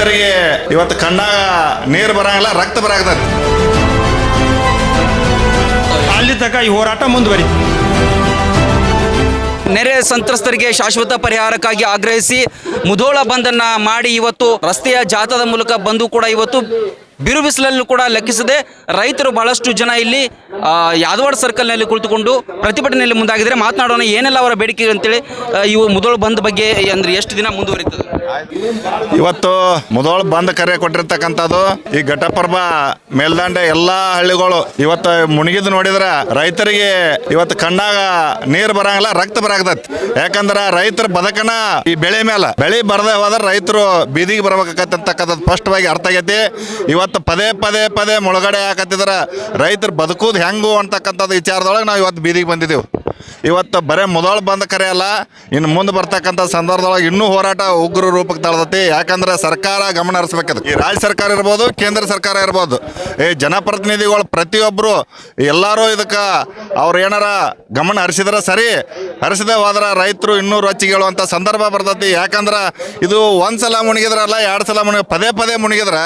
ರೈತರಿಗೆ ಇವತ್ತು ಕಣ್ಣಾಗ ನೀರು ಬರಂಗಿಲ್ಲ ರಕ್ತ ಬರಾಕತೈತಿ ಅಲ್ಲಿ ತನಕ ಈ ಹೋರಾಟ ಮುಂದುವರಿತು ನೆರೆ ಸಂತ್ರಸ್ತರಿಗೆ ಶಾಶ್ವತ ಪರಿಹಾರಕ್ಕಾಗಿ ಆಗ್ರಹಿಸಿ ಮುಧೋಳ ಬಂದನ್ನ ಮಾಡಿ ಇವತ್ತು ರಸ್ತೆಯ ಜಾಥಾದ ಮೂಲಕ ಬಂದು ಕೂಡ ಇವತ್ತು ಬಿರು ಬಿಸಿಲಲ್ಲೂ ಕೂಡ ಲೆಕ್ಕಿಸದೆ ರೈತರು ಬಹಳಷ್ಟು ಜನ ಇಲ್ಲಿ ಯಾದವಾಡ ಸರ್ಕಲ್ನಲ್ಲಿ ಕುಳಿತುಕೊಂಡು ಪ್ರತಿಭಟನೆಯಲ್ಲಿ ಮುಂದಾಗಿದ್ರೆ ಮಾತನಾಡೋಣ, ಏನೆಲ್ಲ ಅವರ ಬೇಡಿಕೆ ಅಂತೇಳಿ ಇವು ಮುದೋಳು ಬಂದ್ ಬಗ್ಗೆ ಅಂದ್ರೆ ಎಷ್ಟು ದಿನ ಮುಂದುವರಿತದೆ? ಇವತ್ತು ಮುದೋಳು ಬಂದ್ ಕರೆ ಕೊಟ್ಟಿರ್ತಕ್ಕಂಥದ್ದು ಈ ಘಟಪ್ರಭ ಮೇಲ್ದಂಡೆ ಎಲ್ಲಾ ಹಳ್ಳಿಗಳು. ಇವತ್ತು ಮುಣಗಿದ್ ನೋಡಿದ್ರ ರೈತರಿಗೆ ಇವತ್ತು ಕಣ್ಣಾಗ ನೀರು ಬರಂಗಿಲ್ಲ, ರಕ್ತ ಬರಾಕತೈತಿ ಯಾಕಂದ್ರ ರೈತರ ಬದಕನ ಈ ಬೆಳೆ ಮೇಲೆ. ಬೆಳೆ ಬರದೆ ಹೋದ್ರೆ ರೈತರು ಬೀದಿಗೆ ಬರ್ಬೇಕಾಗತ್ತಂತಕ್ಕಂಥದ್ದು ಸ್ಪಷ್ಟವಾಗಿ ಅರ್ಥ ಆಗೈತಿ. ಇವತ್ತು ಪದೇ ಪದೇ ಪದೇ ಮುಳುಗಡೆ ಹಾಕತ್ತಿದ್ರ. ರೈತರು ಬದುಕೋದು ಹೆಂಗು ಅಂತಕ್ಕಂಥದ್ದು ವಿಚಾರದೊಳಗೆ ನಾವು ಇವತ್ತು ಬೀದಿಗೆ ಬಂದಿದ್ದೀವಿ ಇವತ್ತು ಬರೇ ಮೊದಲು ಬಂದ ಕರೆ ಅಲ್ಲ ಇನ್ನು ಮುಂದೆ ಬರ್ತಕ್ಕಂಥ ಸಂದರ್ಭದೊಳಗೆ ಇನ್ನೂ ಹೋರಾಟ ಉಗ್ರ ರೂಪಕ್ಕೆ ತಳದತಿ. ಯಾಕಂದ್ರೆ ಸರ್ಕಾರ ಗಮನ ಹರಿಸ್ಬೇಕದು ಈ ರಾಜ್ಯ ಸರ್ಕಾರ ಇರ್ಬೋದು, ಕೇಂದ್ರ ಸರ್ಕಾರ ಇರ್ಬೋದು. ಈ ಜನಪ್ರತಿನಿಧಿಗಳು ಪ್ರತಿಯೊಬ್ಬರು ಎಲ್ಲರೂ ಇದಕ್ಕೆ ಅವ್ರು ಏನಾರ ಗಮನ ಹರಿಸಿದ್ರೆ ಸರಿ, ಹರಿಸದೆ ಹೋದ್ರೆ ರೈತರು ಇನ್ನೂ ರೊಚ್ಚಿಗೆ ಹೇಳುವಂಥ ಸಂದರ್ಭ ಬರ್ತೈತಿ. ಯಾಕಂದ್ರೆ ಇದು ಒಂದು ಸಲ ಮುಳುಗಿದ್ರಲ್ಲ ಎರಡು ಸಲ ಮುಣಗಿ, ಪದೇ ಪದೇ ಮುಣಗಿದ್ರೆ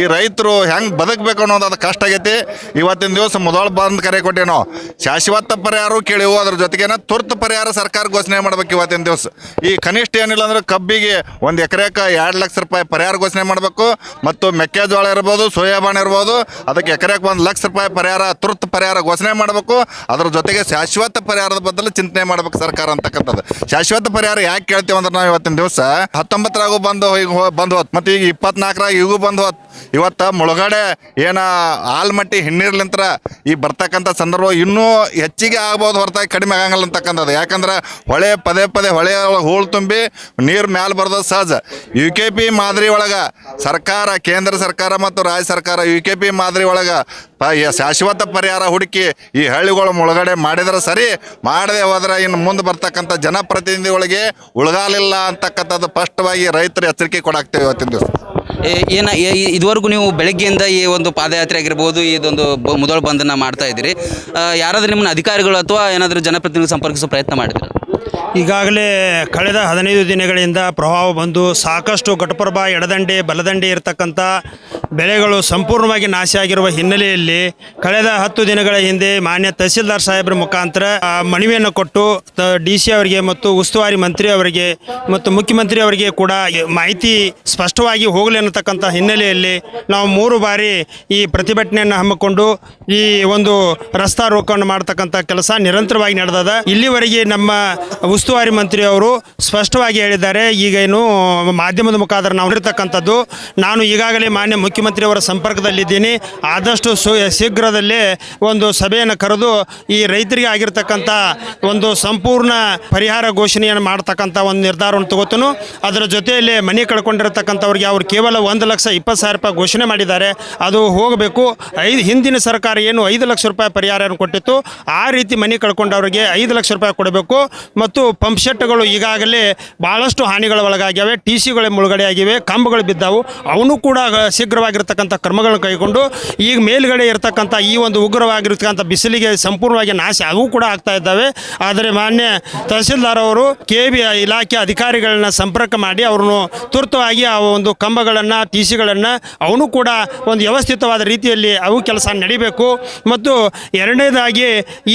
ಈ ರೈತರು ಹೆಂಗೆ ಬದುಕಬೇಕು ಅನ್ನೋದು ಅದು ಕಷ್ಟ ಆಗೈತಿ. ಇವತ್ತಿನ ದಿವಸ ಮೊದಲು ಬಂದು ಕರೆ ಕೊಟ್ಟೇನೋ. ಶಾಶ್ವತ ಪರಿಹಾರ ಕೇಳಿವು ಅದ್ರ ಜೊತೆಗೇನ ತುರ್ತು ಪರಿಹಾರ ಸರ್ಕಾರ ಘೋಷಣೆ ಮಾಡ್ಬೇಕು ಇವತ್ತಿನ ದಿವಸ. ಈ ಕನಿಷ್ಠ ಏನಿಲ್ಲ ಅಂದ್ರೆ ಕಬ್ಬಿಗೆ ಒಂದು ಎಕರೆಕ್ಕೆ ಎರಡು ಲಕ್ಷ ರೂಪಾಯಿ ಪರಿಹಾರ ಘೋಷಣೆ ಮಾಡಬೇಕು. ಮತ್ತು ಮೆಕ್ಕೆಜೋಳ ಇರ್ಬೋದು ಸೋಯಾಬಾನ್ ಇರ್ಬೋದು, ಅದಕ್ಕೆ ಎಕರೆಗೆ ಒಂದು ಲಕ್ಷ ರೂಪಾಯಿ ಪರಿಹಾರ, ತುರ್ತು ಪರಿಹಾರ ಘೋಷಣೆ ಮಾಡಬೇಕು. ಅದ್ರ ಜೊತೆಗೆ ಶಾಶ್ವತ ಪರಿಹಾರದ ಬದಲು ಚಿಂತನೆ ಮಾಡ್ಬೇಕು ಸರ್ಕಾರ ಅಂತಕ್ಕಂಥದ್ದು. ಶಾಶ್ವತ ಪರಿಹಾರ ಯಾಕೆ ಕೇಳ್ತೀವಿ ಅಂದ್ರೆ ನಾವು ಇವತ್ತಿನ ದಿವಸ ಹತ್ತೊಂಬತ್ತರಾಗೂ ಬಂದು ಈಗ ಬಂದು ಹೋತ್. ಮತ್ತು ಈಗ ಇಪ್ಪತ್ನಾಲ್ಕರಾಗ ಈಗೂ ಬಂದು ಹೋತ್. ಇವತ್ತು ಮುಳುಗಡೆ ಏನ ಆಲ್ಮಟ್ಟಿ ಹಿನ್ನೀರ್ಲಿಂತ್ರ ಈ ಬರ್ತಕ್ಕಂಥ ಸಂದರ್ಭ ಇನ್ನೂ ಹೆಚ್ಚಿಗೆ ಆಗ್ಬೋದು ಹೊರತಾಗಿ ಕಡಿಮೆ ಆಗಂಗಿಲ್ಲ ಅಂತಕ್ಕಂಥದ್ದು. ಯಾಕಂದ್ರೆ ಹೊಳೆ ಪದೇ ಪದೇ ಹೊಳೆ ಹೂಳು ತುಂಬಿ ನೀರು ಮ್ಯಾಲೆ ಬರೋದು ಸಹಜ. ಯು ಕೆ ಪಿ ಮಾದರಿ ಒಳಗೆ ಸರ್ಕಾರ, ಕೇಂದ್ರ ಸರ್ಕಾರ ಮತ್ತು ರಾಜ್ಯ ಸರ್ಕಾರ ಯು ಕೆ ಪಿ ಮಾದರಿ ಒಳಗೆ ಶಾಶ್ವತ ಪರಿಹಾರ ಹುಡುಕಿ ಈ ಹಳ್ಳಿಗಳು ಮುಳುಗಡೆ ಮಾಡಿದ್ರೆ ಸರಿ, ಮಾಡದೆ ಹೋದ್ರೆ ಇನ್ನು ಮುಂದೆ ಬರ್ತಕ್ಕಂಥ ಜನಪ್ರತಿನಿಧಿಗಳಿಗೆ ಉಳಗಾಲಿಲ್ಲ ಅಂತಕ್ಕಂಥದ್ದು ಸ್ಪಷ್ಟವಾಗಿ ರೈತರು ಎಚ್ಚರಿಕೆ ಕೊಡಾಕ್ತೇವೆ ಇವತ್ತಿನ ದಿವಸ. ಏನ ಇದುವರೆಗೂ ನೀವು ಬೆಳಗ್ಗೆಯಿಂದ ಈ ಒಂದು ಪಾದಯಾತ್ರೆ ಆಗಿರ್ಬೋದು ಇದೊಂದು ಮುದೋಳ ಬಂದನ್ನ ಮಾಡ್ತಾ ಇದ್ದೀರಿ. ಯಾರಾದರೂ ಯಾರಾದ್ರೂ ನಿಮ್ಮನ್ನ ಅಧಿಕಾರಿಗಳು ಅಥವಾ ಏನಾದರೂ ಜನಪ್ರತಿನಿಧಿ ಸಂಪರ್ಕಿಸೋ ಪ್ರಯತ್ನ ಮಾಡಿದ್ರೆ? ಈಗಾಗಲೇ ಕಳೆದ ಹದಿನೈದು ದಿನಗಳಿಂದ ಪ್ರಭಾವ ಬಂದು ಸಾಕಷ್ಟು ಘಟಪ್ರಭಾ ಎಡದಂಡೆ ಬಲದಂಡೆ ಇರತಕ್ಕಂಥ ಬೆಳೆಗಳು ಸಂಪೂರ್ಣವಾಗಿ ನಾಶ ಆಗಿರುವ ಹಿನ್ನೆಲೆಯಲ್ಲಿ ಕಳೆದ ಹತ್ತು ದಿನಗಳ ಹಿಂದೆ ಮಾನ್ಯ ತಹಸೀಲ್ದಾರ್ ಸಾಹೇಬರ ಮುಖಾಂತರ ಮನವಿಯನ್ನು ಕೊಟ್ಟು ಡಿ ಸಿ ಅವರಿಗೆ ಮತ್ತು ಉಸ್ತುವಾರಿ ಮಂತ್ರಿ ಅವರಿಗೆ ಮತ್ತು ಮುಖ್ಯಮಂತ್ರಿ ಅವರಿಗೆ ಕೂಡ ಮಾಹಿತಿ ಸ್ಪಷ್ಟವಾಗಿ ಹೋಗಲಿ ಅನ್ನತಕ್ಕಂಥ ಹಿನ್ನೆಲೆಯಲ್ಲಿ ನಾವು ಮೂರು ಬಾರಿ ಈ ಪ್ರತಿಭಟನೆಯನ್ನು ಹಮ್ಮಿಕೊಂಡು ಈ ಒಂದು ರಸ್ತಾ ರೋಕವನ್ನು ಮಾಡ್ತಕ್ಕಂಥ ಕೆಲಸ ನಿರಂತರವಾಗಿ ನಡೆದದ. ಇಲ್ಲಿವರೆಗೆ ನಮ್ಮ ಉಸ್ತುವಾರಿ ಮಂತ್ರಿ ಅವರು ಸ್ಪಷ್ಟವಾಗಿ ಹೇಳಿದ್ದಾರೆ, ಈಗ ಏನು ಮಾಧ್ಯಮದ ಮುಖಾಂತರ ನಾವು ಇರ್ತಕ್ಕಂಥದ್ದು ನಾನು ಈಗಾಗಲೇ ಮಾನ್ಯ ಮುಖ್ಯಮಂತ್ರಿಯವರ ಸಂಪರ್ಕದಲ್ಲಿದ್ದೀನಿ. ಆದಷ್ಟು ಶೀಘ್ರದಲ್ಲೇ ಒಂದು ಸಭೆಯನ್ನು ಕರೆದು ಈ ರೈತರಿಗೆ ಆಗಿರ್ತಕ್ಕಂಥ ಒಂದು ಸಂಪೂರ್ಣ ಪರಿಹಾರ ಘೋಷಣೆಯನ್ನು ಮಾಡ್ತಕ್ಕಂಥ ಒಂದು ನಿರ್ಧಾರವನ್ನು ತಗೋತನು. ಅದರ ಜೊತೆಯಲ್ಲಿ ಮನೆ ಕಳ್ಕೊಂಡಿರತಕ್ಕಂಥವ್ರಿಗೆ ಅವರು ಕೇವಲ ಒಂದು ಲಕ್ಷ ಇಪ್ಪತ್ತು ಸಾವಿರ ರೂಪಾಯಿ ಘೋಷಣೆ ಮಾಡಿದ್ದಾರೆ. ಅದು ಹೋಗಬೇಕು. ಐದು, ಹಿಂದಿನ ಸರ್ಕಾರ ಏನು ಐದು ಲಕ್ಷ ರೂಪಾಯಿ ಪರಿಹಾರವನ್ನು ಕೊಟ್ಟಿತ್ತು. ಆ ರೀತಿ ಮನೆ ಕಳ್ಕೊಂಡವರಿಗೆ ಐದು ಲಕ್ಷ ರೂಪಾಯಿ ಕೊಡಬೇಕು. ಮತ್ತು ಪಂಪ್ ಸೆಟ್ಗಳು ಈಗಾಗಲೇ ಭಾಳಷ್ಟು ಹಾನಿಗಳ ಒಳಗಾಗ್ಯಾವೆ. ಟಿ ಸಿಗಳು ಮುಳುಗಡೆ ಆಗಿವೆ ಕಂಬಗಳು ಬಿದ್ದಾವು. ಅವನು ಕೂಡ ಶೀಘ್ರವಾಗಿರ್ತಕ್ಕಂಥ ಕ್ರಮಗಳನ್ನು ಕೈಗೊಂಡು ಈಗ ಮೇಲುಗಡೆ ಇರತಕ್ಕಂಥ ಈ ಒಂದು ಉಗ್ರವಾಗಿರ್ತಕ್ಕಂಥ ಬಿಸಿಲಿಗೆ ಸಂಪೂರ್ಣವಾಗಿ ನಾಶ ಅವು ಕೂಡ ಆಗ್ತಾ ಇದ್ದಾವೆ. ಆದರೆ ಮಾನ್ಯ ತಹಸೀಲ್ದಾರ್ ಅವರು ಕೆ ಬಿ ಇಲಾಖೆ ಅಧಿಕಾರಿಗಳನ್ನ ಸಂಪರ್ಕ ಮಾಡಿ ಅವ್ರನ್ನು ತುರ್ತವಾಗಿ ಆ ಒಂದು ಕಂಬಗಳನ್ನು ಟಿಸಿಗಳನ್ನು ಅವನು ಕೂಡ ಒಂದು ವ್ಯವಸ್ಥಿತವಾದ ರೀತಿಯಲ್ಲಿ ಅವು ಕೆಲಸ ನಡಿಬೇಕು. ಮತ್ತು ಎರಡನೇದಾಗಿ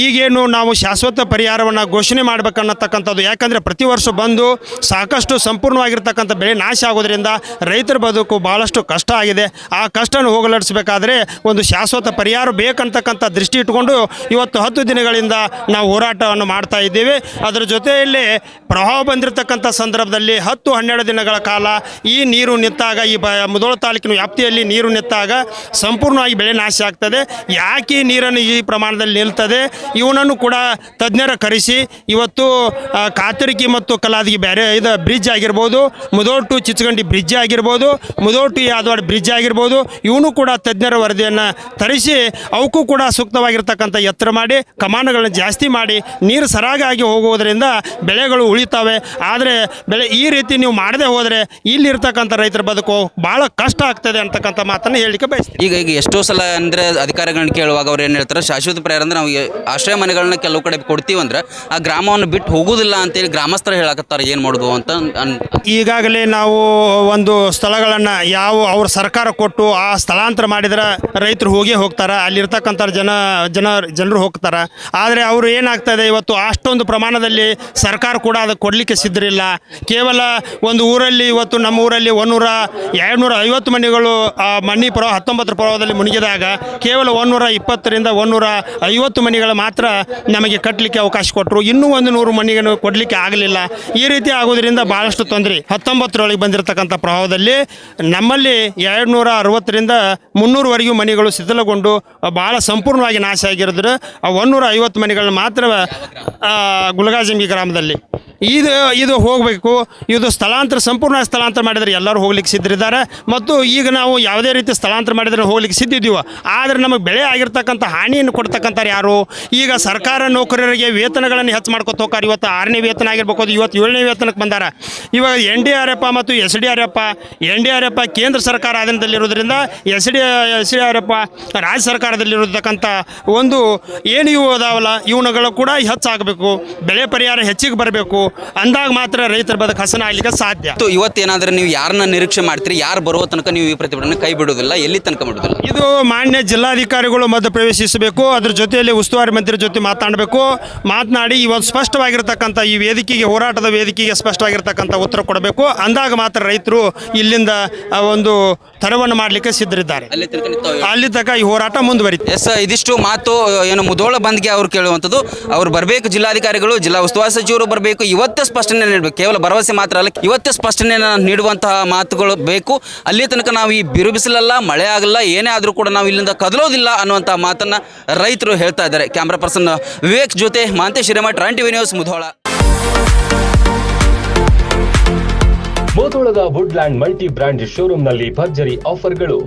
ಈಗೇನು ನಾವು ಶಾಶ್ವತ ಪರಿಹಾರವನ್ನು ಘೋಷಣೆ ಮಾಡಬೇಕನ್ನತಕ್ಕಂಥದ್ದು. ಯಾಕಂದರೆ ಪ್ರತಿ ವರ್ಷ ಬಂದು ಸಾಕಷ್ಟು ಸಂಪೂರ್ಣವಾಗಿರ್ತಕ್ಕಂಥ ಬೆಳೆ ನಾಶ ಆಗೋದ್ರಿಂದ ರೈತರ ಬದುಕು ಭಾಳಷ್ಟು ಕಷ್ಟ ಆಗಿದೆ. ಆ ಕಷ್ಟನ ಹೋಗಲಾಡಿಸಬೇಕಾದ್ರೆ ಒಂದು ಶಾಶ್ವತ ಪರಿಹಾರ ಬೇಕಂತಕ್ಕಂಥ ದೃಷ್ಟಿ ಇಟ್ಕೊಂಡು ಇವತ್ತು ಹತ್ತು ದಿನಗಳಿಂದ ನಾವು ಹೋರಾಟವನ್ನು ಮಾಡ್ತಾ ಇದ್ದೀವಿ. ಅದರ ಜೊತೆಯಲ್ಲಿ ಪ್ರವಾಹ ಬಂದಿರತಕ್ಕಂಥ ಸಂದರ್ಭದಲ್ಲಿ ಹತ್ತು ಹನ್ನೆರಡು ದಿನಗಳ ಕಾಲ ಈ ನೀರು ನಿಂತಾಗ, ಈ ಬ, ಮುದೋಳ ತಾಲೂಕಿನ ವ್ಯಾಪ್ತಿಯಲ್ಲಿ ನೀರು ನಿಂತಾಗ ಸಂಪೂರ್ಣವಾಗಿ ಬೆಳೆ ನಾಶ ಆಗ್ತದೆ. ಯಾಕೆ ನೀರನ್ನು ಈ ಪ್ರಮಾಣದಲ್ಲಿ ನಿಲ್ತದೆ? ಇವನನ್ನು ಕೂಡ ತಜ್ಞರ ಕರೆಸಿ, ಇವತ್ತು ಕಾತರಿಕಿ ಮತ್ತು ಕಲಾದಿಗೆ ಬೇರೆ ಇದು ಬ್ರಿಡ್ಜ್ ಆಗಿರ್ಬೋದು, ಮುದೋಟು ಚಿಚ್ಚಗಂಡಿ ಚಿಚಗಂಡಿ ಬ್ರಿಡ್ಜ್ ಆಗಿರ್ಬೋದು, ಮುದೋಟು ಯಾದವಾಡ ಬ್ರಿಡ್ಜ್ ಆಗಿರ್ಬೋದು ಆಗಿರ್ಬೋದು ಇವನು ಕೂಡ ತಜ್ಞರ ವರದಿಯನ್ನು ತರಿಸಿ ಅವಕ್ಕೂ ಕೂಡ ಸೂಕ್ತವಾಗಿರ್ತಕ್ಕಂಥ ಎತ್ತರ ಮಾಡಿ ಕಮಾನುಗಳನ್ನ ಜಾಸ್ತಿ ಮಾಡಿ ನೀರು ಸರಾಗಾಗಿ ಹೋಗುವುದರಿಂದ ಬೆಳೆಗಳು ಉಳಿತಾವೆ. ಆದರೆ ಬೆಳೆ ಈ ರೀತಿ ನೀವು ಮಾಡದೆ ಹೋದರೆ ಇಲ್ಲಿರ್ತಕ್ಕಂಥ ರೈತರ ಬದುಕು ಭಾಳ ಕಷ್ಟ ಆಗ್ತದೆ ಅಂತಕ್ಕಂಥ ಮಾತನ್ನು ಹೇಳಲಿಕ್ಕೆ ಬಯಸ್ತೀವಿ ಈಗ ಈಗ ಎಷ್ಟೋ ಸಲ ಅಂದರೆ ಅಧಿಕಾರಿಗಳನ್ನ ಕೇಳುವಾಗ ಅವ್ರು ಏನು ಹೇಳ್ತಾರೆ ಶಾಶ್ವತ ಪ್ರಯಾರ ಅಂದ್ರೆ ನಾವು ಆಶ್ರಯ ಮನೆಗಳನ್ನ ಕೆಲವು ಕಡೆ ಕೊಡ್ತೀವಿ ಅಂದ್ರೆ ಆ ಗ್ರಾಮವನ್ನು ಬಿಟ್ಟು ಹೋಗುವುದಿಲ್ಲ ಅಂತೇಳಿ ಗ್ರಾಮಸ್ಥರು ಹೇಳಕತ್ತಾರೆ ಏನು ಮಾಡೋದು ಅಂತ ಈಗಾಗಲೇ ನಾವು ಒಂದು ಸ್ಥಳಗಳನ್ನು ಯಾವ ಅವ್ರ ಸರ್ಕಾರ ಕೊಟ್ಟು ಆ ಸ್ಥಳಾಂತರ ಮಾಡಿದ್ರೆ ರೈತರು ಹೋಗೇ ಹೋಗ್ತಾರೆ. ಅಲ್ಲಿರ್ತಕ್ಕಂಥ ಜನ ಜನ, ಜನರು ಹೋಗ್ತಾರೆ. ಆದರೆ ಅವರು ಏನಾಗ್ತದೆ ಇವತ್ತು ಅಷ್ಟೊಂದು ಪ್ರಮಾಣದಲ್ಲಿ ಸರ್ಕಾರ ಕೂಡ ಅದಕ್ಕೆ ಕೊಡಲಿಕ್ಕೆ ಸಿದ್ಧರಿಲ್ಲ. ಕೇವಲ ಒಂದು ಊರಲ್ಲಿ ಇವತ್ತು ನಮ್ಮ ಊರಲ್ಲಿ ಒಂದೂರ ಎರಡುನೂರ ಐವತ್ತು ಮನೆಗಳು, ಆ, ಮಣ್ಣಿ ಪ್ರವಾಹ ಹತ್ತೊಂಬತ್ತರ ಪ್ರವಾಹದಲ್ಲಿ ಮುಳುಗಿದಾಗ ಕೇವಲ ಒಂದೂರ ಇಪ್ಪತ್ತರಿಂದ ಒಂದೂರ ಐವತ್ತು ಮನೆಗಳು ಮಾತ್ರ ನಮಗೆ ಕಟ್ಟಲಿಕ್ಕೆ ಅವಕಾಶ ಕೊಟ್ಟರು. ಇನ್ನೂ ಒಂದು ನೂರು ಮನೆಗಳನ್ನು ಕೊಡಲಿಕ್ಕೆ ಆಗಲಿಲ್ಲ. ಈ ರೀತಿ ಆಗೋದ್ರಿಂದ ಭಾಳಷ್ಟು ತೊಂದರೆ. ಹತ್ತೊಂಬತ್ತರೊಳಗೆ ಬಂದಿರತಕ್ಕಂಥ ಪ್ರವಾಹದಲ್ಲಿ ನಮ್ಮಲ್ಲಿ ಎರಡು ನೂರ ಅರವತ್ತರಿಂದ ಮುನ್ನೂರವರೆಗೂ ಮನೆಗಳು ಶಿಥಿಲಗೊಂಡು ಭಾಳ ಸಂಪೂರ್ಣವಾಗಿ ನಾಶ ಆಗಿರೋದ್ರೆ ಆ ಐವತ್ತು ಮನೆಗಳನ್ನ ಮಾತ್ರ ಆ, ಗುಲಗಾಜಂಗಿ ಗ್ರಾಮದಲ್ಲಿ. ಇದು ಇದು ಹೋಗಬೇಕು, ಇದು ಸ್ಥಳಾಂತರ, ಸಂಪೂರ್ಣ ಸ್ಥಳಾಂತರ ಮಾಡಿದರೆ ಎಲ್ಲರೂ ಹೋಗ್ಲಿಕ್ಕೆ ಸಿದ್ಧರಿದ್ದಾರೆ. ಮತ್ತು ಈಗ ನಾವು ಯಾವುದೇ ರೀತಿ ಸ್ಥಳಾಂತರ ಮಾಡಿದರೆ ಹೋಗ್ಲಿಕ್ಕೆ ಸಿದ್ಧಿದ್ದೀವ ಆದರೆ ನಮಗೆ ಬೆಳೆ ಆಗಿರ್ತಕ್ಕಂಥ ಹಾನಿಯನ್ನು ಕೊಡ್ತಕ್ಕಂಥವ್ರು ಯಾರು? ಈಗ ಸರ್ಕಾರ ನೌಕರರಿಗೆ ವೇತನಗಳನ್ನು ಹೆಚ್ಚು ಮಾಡ್ಕೊತ ಹೋಗ್ತಾರೆ. ಇವತ್ತು ಆರನೇ ವೇತನ ಆಗಿರ್ಬೇಕು ಇವತ್ತು ಏಳನೇ ವೇತನಕ್ಕೆ ಬಂದಾರ. ಇವಾಗ ಎನ್ ಡಿ ಆರ್ ಎಫ್ ಮತ್ತು S D R F, N D R F ಕೇಂದ್ರ ಸರ್ಕಾರ ಅಧೀನದಲ್ಲಿರೋದ್ರಿಂದ S D S D R F ರಾಜ್ಯ ಸರ್ಕಾರದಲ್ಲಿರತಕ್ಕಂಥ ಒಂದು ಏನು ಇವು ಅದಾವಲ್ಲ ಇವನುಗಳು ಕೂಡ ಹೆಚ್ಚಾಗಬೇಕು. ಬೆಳೆ ಪರಿಹಾರ ಹೆಚ್ಚಿಗೆ ಬರಬೇಕು. ಅಂದಾಗ ಮಾತ್ರ ರೈತರ ಬದುಕು ಹಸನ ಆಗ್ಲಿಕ್ಕೆ ಸಾಧ್ಯ. ಇವತ್ತೇನಾದ್ರೆ ನೀವು ಯಾರನ್ನ ನಿರೀಕ್ಷೆ ಮಾಡ್ತೀರಿ? ಯಾರು ಬರುವ ತನಕ ನೀವು ಈ ಪ್ರತಿಭಟನೆ ಕೈ ಬಿಡೋದಿಲ್ಲ ಎಲ್ಲಿ ತನಕ ಬಿಡೋದಿಲ್ಲ ಇದು ಮಾನ್ಯ ಜಿಲ್ಲಾಧಿಕಾರಿಗಳು ಮಧ್ಯ ಪ್ರವೇಶಿಸಬೇಕು ಅದ್ರ ಜೊತೆಯಲ್ಲಿ ಉಸ್ತುವಾರಿ ಮಂತ್ರಿ ಜೊತೆ ಮಾತನಾಡಬೇಕು ಮಾತನಾಡಿ ಇವತ್ತು ಸ್ಪಷ್ಟವಾಗಿರ್ತಕ್ಕಂಥ ಈ ವೇದಿಕೆಗೆ ಹೋರಾಟದ ವೇದಿಕೆಗೆ ಸ್ಪಷ್ಟವಾಗಿರ್ತಕ್ಕಂಥ ಉತ್ತರ ಕೊಡಬೇಕು. ಅಂದಾಗ ಮಾತ್ರ ರೈತರು ಇಲ್ಲಿಂದ ಒಂದು ತರವನ್ನು ಮಾಡಲಿಕ್ಕೆ ಸಿದ್ಧರಿದ್ದಾರೆ. ಅಲ್ಲಿ ತನಕ ಅಲ್ಲಿ ತನಕ ಈ ಹೋರಾಟ ಮುಂದುವರಿತು ಎಸ್ ಇದಿಷ್ಟು ಮಾತು ಏನು ಮುದೋಳ ಬಂದ್ಗೆ ಅವ್ರು ಕೇಳುವಂಥದ್ದು. ಅವ್ರು ಬರಬೇಕು ಜಿಲ್ಲಾಧಿಕಾರಿಗಳು ಜಿಲ್ಲಾ ಉಸ್ತುವಾರಿ ಸಚಿವರು ಬರಬೇಕು ಇವತ್ತೇ ಸ್ಪಷ್ಟನೆ ನೀಡಬೇಕು. ಕೇವಲ ಭರವಸೆ ಮಾತ್ರ ಅಲ್ಲ, ಇವತ್ತೇ ಸ್ಪಷ್ಟನೆ ನೀಡುವಂತಹ ಮಾತುಗಳು ಬೇಕು. ಅಲ್ಲಿ ತನಕ ನಾವು ಈ ಬಿರು ಬಿಸಿಲಲ್ಲ ಮಳೆ ಆಗಲ್ಲ, ಏನೇ ಆದರೂ ಕೂಡ ನಾವು ಇಲ್ಲಿಂದ ಕದಲೋದಿಲ್ಲ ಅನ್ನುವಂಥ ಮಾತನ್ನು ರೈತರು ಹೇಳ್ತಾ ಇದ್ದಾರೆ. ಕ್ಯಾಮ್ರಾ ಪರ್ಸನ್ ವಿವೇಕ್ ಜೊತೆ Mantesh Hiremath run TV news Mudhol. ಮೋತೋಳದ Woodland multi brand ಶೋರೂಮ್ನಲ್ಲಿ ಭರ್ಜರಿ ಆಫರ್ಗಳು.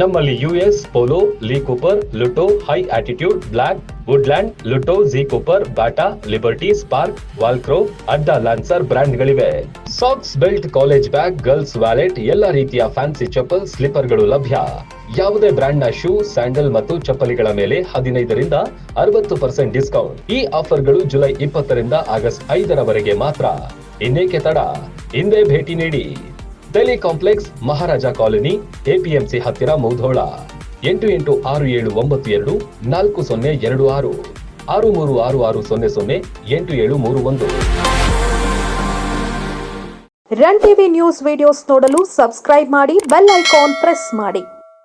ನಮ್ಮಲ್ಲಿ US Polo, Lee Cooper, ಲುಟೋ, high attitude, black, Woodland, ಲುಟೋ G Cooper Bata Liberty, Spark, Walkaroo, ಅಡ್ಡ Lancer ಬ್ರ್ಯಾಂಡ್ಗಳಿವೆ. Socks belt college bag, girls wallet, ಎಲ್ಲ ರೀತಿಯ fancy ಚಪ್ಪಲ್, ಸ್ಲಿಪ್ಪರ್ಗಳು ಲಭ್ಯ. ಯಾವುದೇ ಬ್ರ್ಯಾಂಡ್ನ ಶೂ, ಸ್ಯಾಂಡಲ್ ಮತ್ತು ಚಪ್ಪಲಿಗಳ ಮೇಲೆ ಹದಿನೈದರಿಂದ ಅರವತ್ತು ಪರ್ಸೆಂಟ್ ಡಿಸ್ಕೌಂಟ್. ಈ ಆಫರ್ಗಳು ಜುಲೈ ಇಪ್ಪತ್ತರಿಂದ ಆಗಸ್ಟ್ ಐದರವರೆಗೆ ಮಾತ್ರ. ಇನ್ನೇಕೆ ತಡ? ಹಿಂದೆ ಭೇಟಿ ನೀಡಿ. Delhi complex, Maharaja colony, APMC ಹತ್ತಿರ ಮೌಧೋಳ. ಎಂಟು ಎಂಟು ಆರು ಏಳು ಒಂಬತ್ತು ಎರಡು, ನಾಲ್ಕು ಸೊನ್ನೆ ಎರಡು ಆರು. ಆರು ಮೂರು ಆರು ಆರು ಸೊನ್ನೆ ಸೊನ್ನೆ ಎಂಟು ಏಳು ಮೂರು ಒಂದು. ರನ್ ಟಿವಿ ನ್ಯೂಸ್ ವಿಡಿಯೋಸ್ ನೋಡಲು ಸಬ್ಸ್ಕ್ರೈಬ್ ಮಾಡಿ, ಬೆಲ್ ಐಕಾನ್ ಪ್ರೆಸ್ ಮಾಡಿ.